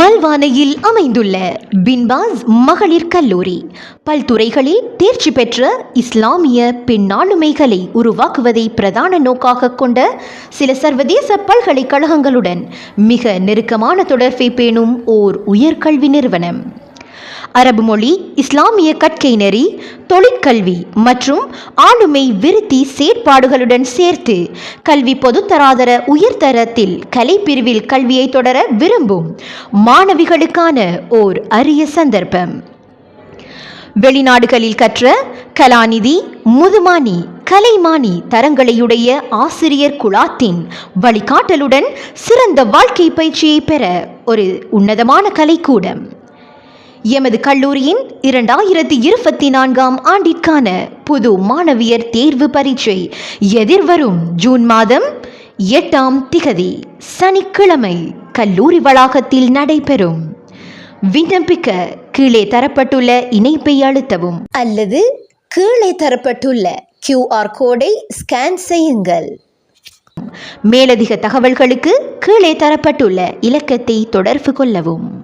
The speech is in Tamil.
மல்வானையில் அமைந்துள்ள பின்பாஸ் மகளிர் கல்லூரி. பல்துறைகளில் தேர்ச்சி பெற்ற இஸ்லாமிய பெண்ணாளுமைகளை உருவாக்குவதை பிரதான நோக்காக கொண்ட சில சர்வதேச பல்கலைக்கழகங்களுடன் மிக நெருக்கமான தொடர்பை பேணும் ஓர் உயர்கல்வி நிறுவனம். அரபு மொழி இஸ்லாமிய கற்கை நெறி தொழிற்கல்வி மற்றும் ஆளுமை விருத்தி செயற்பாடுகளுடன் சேர்த்து கல்வி பொதுத்தராதர உயர்தரத்தில் கலைப்பிரிவில் கல்வியை தொடர விரும்பும் மாணவிகளுக்கான ஓர் அரிய சந்தர்ப்பம். வெளிநாடுகளில் கற்ற கலாநிதி முதுமானி கலைமானி தரங்களையுடைய ஆசிரியர் குழாத்தின் வழிகாட்டலுடன் சிறந்த வாழ்க்கை பயிற்சியை பெற ஒரு உன்னதமான கலைக்கூடம். எமது கல்லூரியின் இரண்டாயிரத்தி இருபத்தி நான்காம் ஆண்டிற்கான புது மாணவியர் தேர்வு பரீட்சை எதிர்வரும் ஜூன் மாதம் எட்டாம் திகதி சனிக்கிழமை கல்லூரி வளாகத்தில் நடைபெறும். விண்ணப்பிக்க கீழே தரப்பட்டுள்ள இணைப்பை அழுத்தவும். அல்லது கீழே தரப்பட்டுள்ள கியூஆர் கோடை ஸ்கேன் செய்யுங்கள். மேலதிக தகவல்களுக்கு கீழே தரப்பட்டுள்ள இலக்கத்தை தொடர்பு கொள்ளவும்.